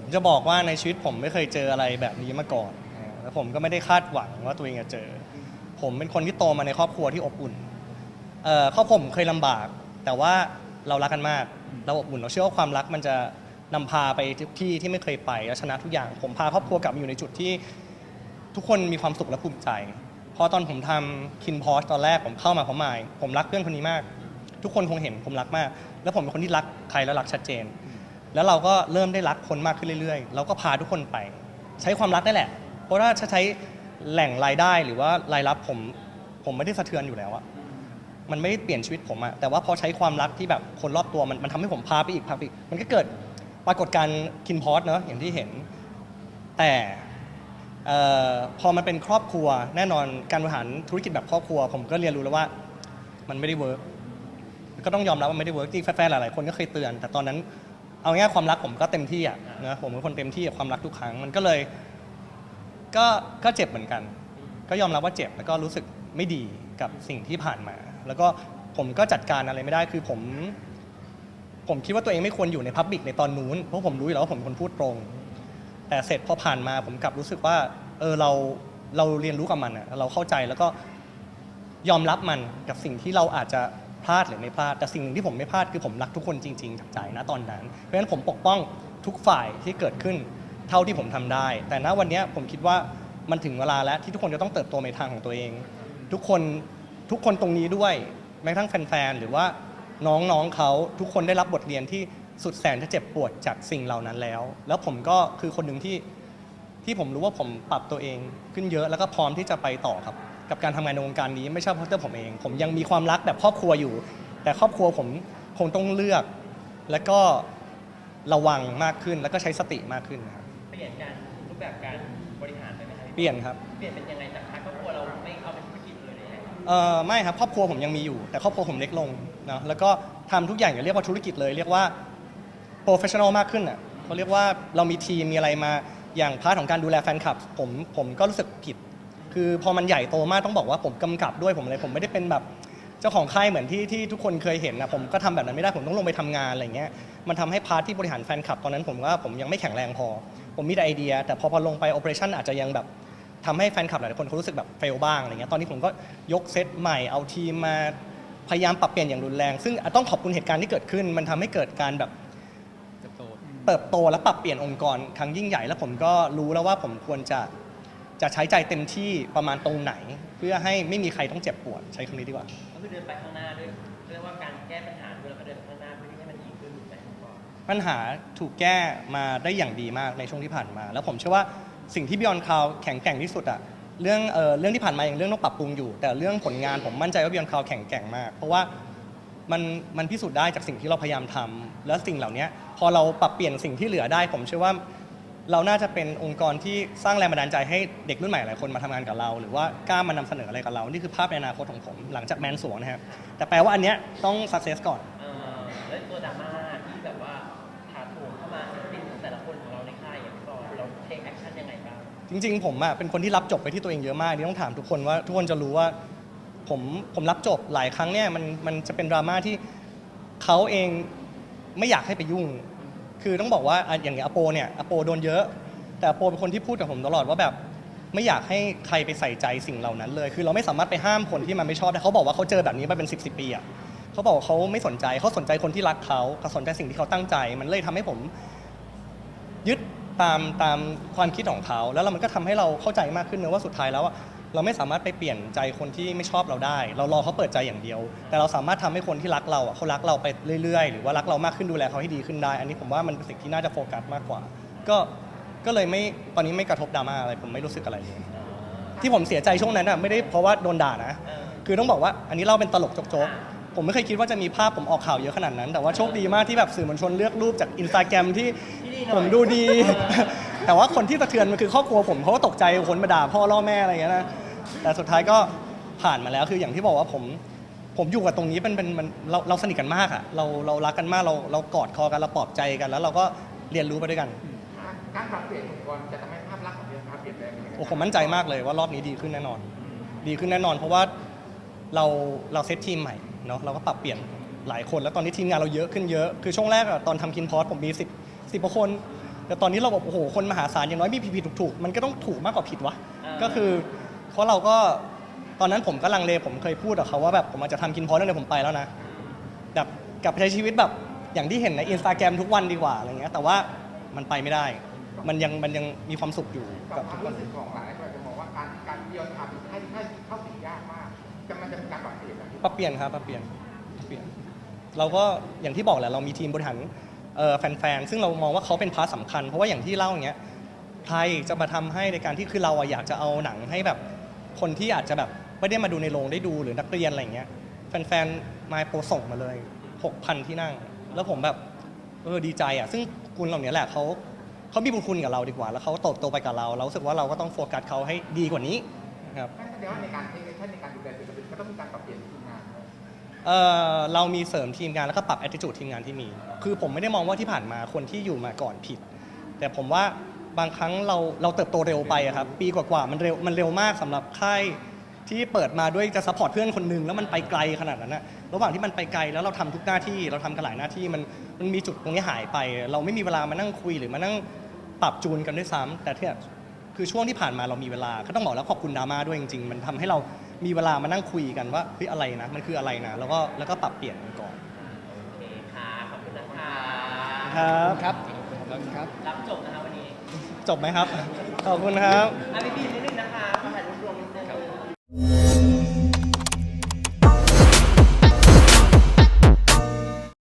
ผมจะบอกว่าในชีวิตผมไม่เคยเจออะไรแบบนี้มาก่อนแล้วผมก็ไม่ได้คาดหวังว่าตัวเองจะเจอ ผมเป็นคนที่โตมาในครอบครัวที่อบอุ่นเอ่อครอบครัวผมเคยลำบาก แต่ว่าเรารักกันมากเราอบอุ่นเราเชื่อว่าความรักมันจะนำพาไปทุกที่ที่ไม่เคยไปและชนะทุกอย่าง ผมพาครอบครัวกลับมาอยู่ในจุดที่ ทุกคนมีความสุขและภูมิใจ พอตอนผมทำคินพอสตอนแรกผมเข้ามาพราะมาย ผมรักเพื่อนคนนี้มาก ทุกคนคงเห็นผมรักมาก แล้วผมเป็นคนที่รักใครแล้วรักชัดเจน แล้วเราก็เริ่มได้รักคนมากขึ้นเรื่อยๆ เราก็พาทุกคนไป ใช้ความรักนี่แหละ เพราะถ้าใช้แหล่งรายได้หรือว่ารายรับผมผมไม่ได้สะเทือนอยู่แล้วอะมันไม่ได้เปลี่ยนชีวิตผมอะแต่ว่าพอใช้ความรักที่แบบคนรอบตัวมันมันทำให้ผมพาไปอีกพาไปอีกมันก็เกิดปรากฏการณ์คินพอสเนอะอย่างที่เห็น แต่เอ่อพอมันเป็นครอบครัวแน่นอนการบริหารธุรกิจแบบครอบครัว ผมก็เรียนรู้แล้วว่ามันไม่ได้เวิร์กก็ต้องยอมรับว่าไม่ได้เวิร์กจริงแฟนๆหลายๆคนก็เคยเตือน แต่ตอนนั้น เอาง่ายความรักผมก็เต็มที่อะนะผมเป็นคนเต็มที่กับความรักทุกครั้งมันก็เลยก็ก็เจ็บเหมือนกัน ก็ยอมรับว่าเจ็บแล้วก็รู้สึกไม่ดีกับสิ่งที่ผ่านมา แล้วก็ผมก็จัดการอะไรไม่ได้คือผม ผมคิดว่าตัวเองไม่ควรอยู่ในพับบิกในตอนนู้นเพราะผมรู้อยู่แล้วว่าผมคนพูดตรง แต่เสร็จพอผ่านมาผมกลับรู้สึกว่า เออเราเราเรียนรู้กับมันอะเราเข้าใจแล้วก็ยอมรับมันกับสิ่งที่เราอาจจะ พลาดหรือไม่พลาด แต่สิ่งหนึ่งที่ผมไม่พลาดคือผมรักทุกคนจริงๆจากใจนะตอนนั้น เพราะฉะนั้นผมปกป้องทุกฝ่ายที่เกิดขึ้นเท่าที่ผมทำได้ แต่ณวันนี้ผมคิดว่ามันถึงเวลาแล้วที่ทุกคนจะต้องเติบโตในทางของตัวเอง ทุกคนทุกคนตรงนี้ด้วยแม้กระทั่งแฟนๆหรือว่าน้องๆเขาทุกคนได้รับบทเรียนที่สุดแสนจะเจ็บปวดจากสิ่งเหล่านั้นแล้ว แล้วผมก็คือคนหนึ่งที่ที่ผมรู้ว่าผมปรับตัวเองขึ้นเยอะแล้วก็พร้อมที่จะไปต่อครับ กับการทำงานในวงการนี้ไม่ใช่เพราะตัวผมเอง ผมยังมีความรักแบบครอบครัวอยู่ แต่ครอบครัวผมคงต้องเลือก แล้วก็ระวังมากขึ้นแล้วก็ใช้สติมากขึ้นครับเปลี่ยนการรูปแบบการบริหารไปไหมครับเปลี่ยนครับ เปลี่ยนเป็นยังไงจากทางครอบครัวเราไม่เอาเป็นธุรกิจเลยเนี่ยเออไม่ครับครอบครัวผมยังมีอยู่ แต่ครอบครัวผมเล็กลงนะแล้วก็ทำทุกอย่างอย่าเรียกว่าธุรกิจเลย เรียกว่า professional มากขึ้นอะเขาเรียกว่าเรามีทีมมีอะไรมาอย่างพาร์ทของการดูแลแฟนคลับ ผมผมก็รู้สึกผิด คือพอมันใหญ่โตมากต้องบอกว่าผมกำกับด้วยผมอะไรผมไม่ได้เป็นแบบเจ้าของค่ายเหมือนที่ที่ทุกคนเคยเห็นนะผมก็ทำแบบนั้นไม่ได้ผมต้องลงไปทำงานอะไรเงี้ยมันทำให้พาร์ทที่บริหารแฟนคลับตอนนั้นผมว่าผมยังไม่แข็งแรงพอ ผมมีแต่ไอเดีย แต่พอพอลงไปโอเปอเรชั่นอาจจะยังแบบทำให้แฟนคลับหลายๆคนเขารู้สึกแบบเฟลบ้างอะไรเงี้ยตอนนี้ผมก็ยกเซตใหม่เอาทีมมาพยายามปรับเปลี่ยนอย่างรุนแรง ซึ่งต้องขอบคุณเหตุการณ์ที่เกิดขึ้น มันทำให้เกิดการแบบ เติบโตและปรับเปลี่ยนองค์กรครั้งยิ่งใหญ่ แล้วผมก็รู้แล้วว่าผมควรจะ จะใช้ใจเต็มที่ประมาณตรงไหน เพื่อให้ไม่มีใครต้องเจ็บปวดใช้คำนี้ดีกว่า ก็คือเดินไปข้างหน้าด้วยเรียกว่าการแก้ปัญหาด้วยแล้วก็เดินไปข้างหน้าเพื่อที่ให้มันดีขึ้นถูกไหมครับพ่อปัญหาถูกแก้มาได้อย่างดีมากในช่วงที่ผ่านมา แล้วผมเชื่อว่าสิ่งที่ Beyond Cloud แข็งแกร่งที่สุดอะเรื่องเอ่อเรื่องที่ผ่านมาอย่างเรื่องต้องปรับปรุงอยู่ แต่เรื่องผลงานผมมั่นใจว่า Beyond Cloud แข็งแกร่งมาก เพราะว่ามันมันพิสูจน์ได้จากสิ่งที่เราพยายามทำแล้วสิ่งเหล่านี้พอเราปรับเปลี่ยนสิ่งที่เหลือได้ ผมเชื่อว่า เราน่าจะเป็นองค์กรที่สร้างแรงบันดาลใจให้เด็กรุ่นใหม่หลายคนมาทำงานกับเรา หรือว่ากล้ามานำเสนออะไรกับเรา นี่คือภาพในอนาคตของผม หลังจากแมนสวงนะครับแต่แปลว่าอันเนี้ยต้อง success ก่อน เอ่อแล้วตัวดราม่าที่แบบว่าถาโถมเข้ามาศิลปินแต่ละคนของเราในค่ายอย่างพี่บอลเราเทคแอคชั่นยังไงบ้างจริงๆ ผมอะเป็นคนที่รับจบไปที่ตัวเองเยอะมากนี่ต้องถามทุกคนว่าทุกคนจะรู้ว่าผมผมรับจบหลายครั้งเนี่ยมันมันจะเป็นดราม่าที่เขาเองไม่อยากให้ไปยุ่ง คือต้องบอกว่าอะอย่างเงี้ยอโปเนี่ยอโปโดนเยอะ แต่อโปเป็นคนที่พูดกับผมตลอดว่าแบบไม่อยากให้ใครไปใส่ใจสิ่งเหล่านั้นเลย คือเราไม่สามารถไปห้ามคนที่มันไม่ชอบได้เขาบอกว่าเขาเจอแบบนี้มาเป็น 10บสปีอะเขาบอกว่าเขาไม่สนใจเขาสนใจคนที่รักเขาเขาสนใจสิ่งที่เขาตั้งใจ มันเลยทำให้ผมยึดตามตามความคิดของเขา แล้วเรามันก็ทำให้เราเข้าใจมากขึ้นเนอะว่าสุดท้ายแล้วอะ เราไม่สามารถไปเปลี่ยนใจคนที่ไม่ชอบเราได้ เรารอเขาเปิดใจอย่างเดียว แต่เราสามารถทำให้คนที่รักเราอะเขารักเราไปเรื่อยๆ หรือว่ารักเรามากขึ้นดูแลเขาให้ดีขึ้นได้ อันนี้ผมว่ามันเป็นสิ่งที่น่าจะโฟกัสมากกว่า ก็ก็เลยไม่ตอนนี้ไม่กระทบดราม่าอะไรผมไม่รู้สึกอะไรเลยที่ผมเสียใจช่วงนั้นอะไม่ได้เพราะว่าโดนด่านะ คือต้องบอกว่าอันนี้เล่าเป็นตลกโจ๊กๆผมไม่เคยคิดว่าจะมีภาพผมออกข่าวเยอะขนาดนั้น แต่ว่าโชคดีมากที่แบบสื่อมวลชนเลือกรูปจากอินสตาแกรมที่ผมดูดี แต่ว่าคนที่สะเทือนมันคือครอบครัวผมเขาก็ตกใจคนมาด่าพ่อล่อแม่อะไรอย่างเงี้ยนะแต่สุดท้ายก็ผ่านมาแล้วคืออย่างที่บอกว่าผมผมอยู่กับตรงนี้เป็นเป็นมันเราเราสนิทกันมากอะเราเรารักกันมากเราเรากอดคอกันเราปลอบใจกันแล้วเราก็เรียนรู้ไปด้วยกัน การปรับเปลี่ยนองค์กรจะทำให้ภาพลักษณ์ของเดือนพาเปลี่ยนแปลงไปยังไงโอ้ผมมั่นใจมากเลยว่ารอบนี้ดีขึ้นแน่นอน ดีขึ้นแน่นอน เพราะว่าเราเราเซตทีมใหม่เนาะเราก็ปรับเปลี่ยนหลายคนแล้วตอนนี้ทีมงานเราเยอะขึ้นเยอะคือช่วงแรกอะตอนทำคินพอสผมมี10 10กว่าคน แต่ตอนนี้เราแบบโอ้โหคนมหาศาลอย่างน้อยมีผิดผิดถูกถูกๆมันก็ต้องถูกมากกว่าผิดวะอ่าก็คือเพราะเราก็ตอนนั้นผมก็ลังเลผมเคยพูดกับเขาว่าแบบผมอาจจะทำกินพอสตั้งแต่ผมไปแล้วนะแบบกลับไปใช้ชีวิตแบบอย่างที่เห็นในอินสตาแกรมทุกวันดีกว่าอะไรเงี้ยแต่ว่ามันไปไม่ได้ มันยังมันยังมีความสุขอยู่กักับบคทุวามกคนรู้สึกของหลายคนจะมองว่าการการเยียวยาผิดให้ให้เข้าถึงยากมากจะมันจะมีการปรับเปลี่ยนแบบปรับเปลี่ยนครับปรับเปลี่ยนปรับเปลี่ยน เราก็อย่างที่บอกแหละเรามีทีมบริหารเอ่อ แฟนๆ ซึ่งเรามองว่าเขาเป็นพาร์ทสำคัญ เพราะว่าอย่างที่เล่าอย่างเงี้ยใครจะมาทำให้ในการที่คือเราอยากจะเอาหนังให้แบบคนที่อาจจะแบบไม่ได้มาดูในโรงได้ดูหรือนักเรียนอะไรอย่างเงี้ยแฟนๆมาโปรส่งมาเลย 6,000 ที่นั่ง แล้วผมแบบเออดีใจอะซึ่งคุณเหล่านี้แหละเขาเขามีบุญคุณกับเราดีกว่า แล้วเขาโตโตไปกับเราเราสึกว่าเราก็ต้องโฟกัสเขาให้ดีกว่านี้นะครับนั่นแสดงว่าในการเทคนิคในการดูแลศิลปินก็ต้องมีการปรับเปลี่ยนทีมงาน เอ่อเรามีเสริมทีมงานแล้วก็ปรับ attitude ทีมงานที่มี คือผมไม่ได้มองว่าที่ผ่านมาคนที่อยู่มาก่อนผิด แต่ผมว่าบางครั้งเราเราเติบโตเร็วไปอะครับปีกว่าๆมันเร็วมันเร็วมากสำหรับค่ายที่เปิดมาด้วยจะซัพพอร์ตเพื่อนคนหนึ่งแล้วมันไปไกลขนาดนั้นนะระหว่างที่มันไปไกลแล้วเราทำทุกหน้าที่เราทำกันหลายหน้าที่มันมันมีจุดตรงนี้หายไป เราไม่มีเวลามานั่งคุยหรือมานั่งปรับจูนกันด้วยซ้ำแต่ที่ คือช่วงที่ผ่านมาเรามีเวลาก็ต้องบอกแล้วขอบคุณดราม่าด้วยจริงๆ มันทำให้เรา มีเวลามานั่งคุยกันว่าเฮ้ยอะไรนะ มันคืออะไรนะ แล้วก็แล้วก็ปรับเปลี่ยนกันก่อนโอเคค่ะขอบคุณนะคะครับครับขอบคุณครับ รับจบนะคะวันนี้จบไหมครับ ขอบคุณครับ อะพี่บีนิดนึงนะคะขอถ่ายรูปรวมนิดนึง